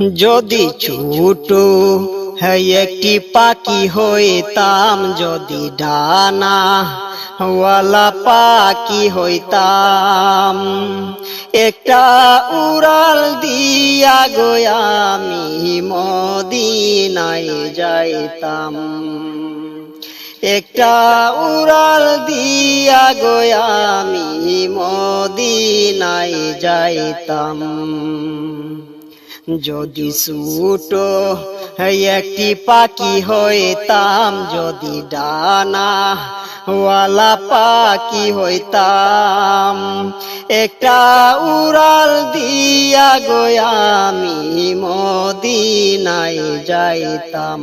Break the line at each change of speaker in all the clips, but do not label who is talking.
যদি ছোট হ্যাঁ একটি পাখি হইতাম, যদি ডানা ওয়ালা পাখি হইতাম, একটা উড়াল দিয়া গো আমি মদিনায় যাইতাম। একটা উড়াল দিয়া গো আমি মদিনায় যাইতাম। যদি ছুট একটি পাখি হইতাম, যদি ডানা ওয়ালা পাখি হইতাম, একটা উড়াল দিয়া গো আমি মদিনায় যাইতাম।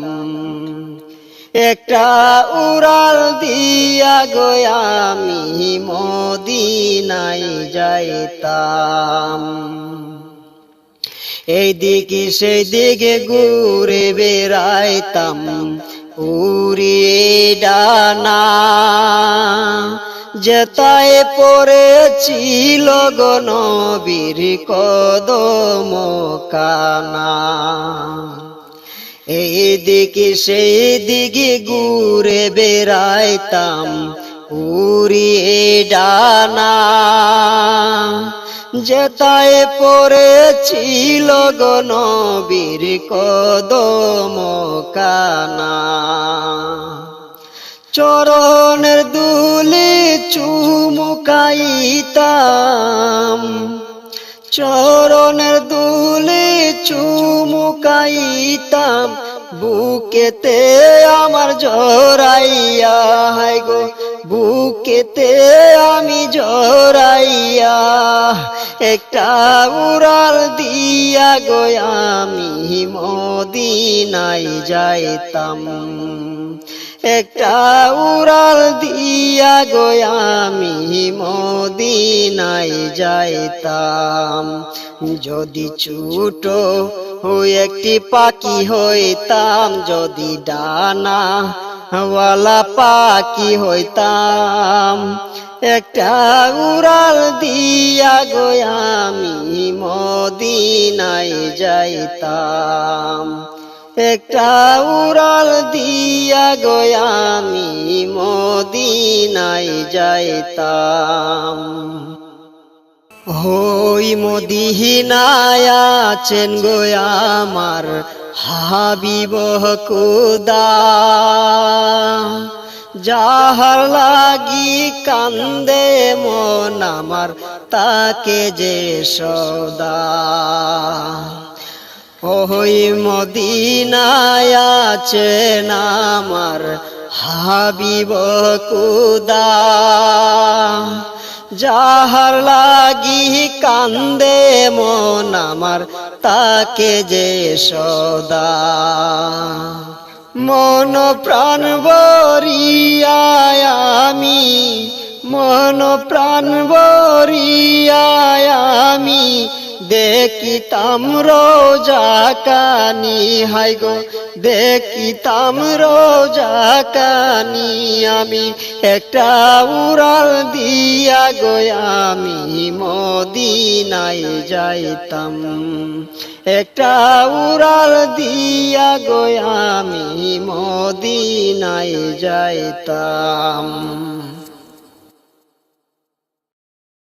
একটা উড়াল দিয়া গো আমি যাইতাম। এই দিকে সেই দিকে ঘুরে বেড়াইতাম, উড়িয়ে ডানা। যেতায় পড়েছিল গণবীর কদম কানা। এই দিকে সেই দিকে ঘুরে বেড়াইতাম, উড়িয়ে ডানা। যেতায় পড়েছিল গণবীর কদম কানা। চরণের দুলে চুমুকাইতাম। চরণের দুলে চুমুকাইতাম। বুকেতে আমার জোরাইয়া হাই গো, বুকেতে আমি জোরাইয়া একটা উড়াল দিয়া গো আমি মদিনাই যাইতাম। একটা উড়াল দিয়া গো আমি মদিনায় যাইতাম। যদি ছুট একটি পাখি হইতাম, যদি ডানা ওয়ালা পাখি হইতাম। একটা উড়াল দিয়া গো আমি মদিনায় যাইতাম। একটা উড়াল দিয়া গো আমি মদিনায় যাইতাম। হই মদিনায় আছেন গো আমার হাবিব কুদা যাহার লাগি কান্দে মন আমার, তাকে যে সদা। ওই মদিনায় আছেন আমার হাবিব কুদা। যাহার লাগি কান্দে মন আমার, তাকে যে সদা। মন প্রাণ বরিয়ায় আমি, মন প্রাণ বরিয়ায় আমি দেখিতাম রোজা কানি হাই গো, দেখিতাম রোজা কানি, আমি একটা উড়াল দিয়া গো, আমি মদিনায় যাইতাম। একটা উড়াল দিয়া গো, আমি মদিনায় যাইতাম।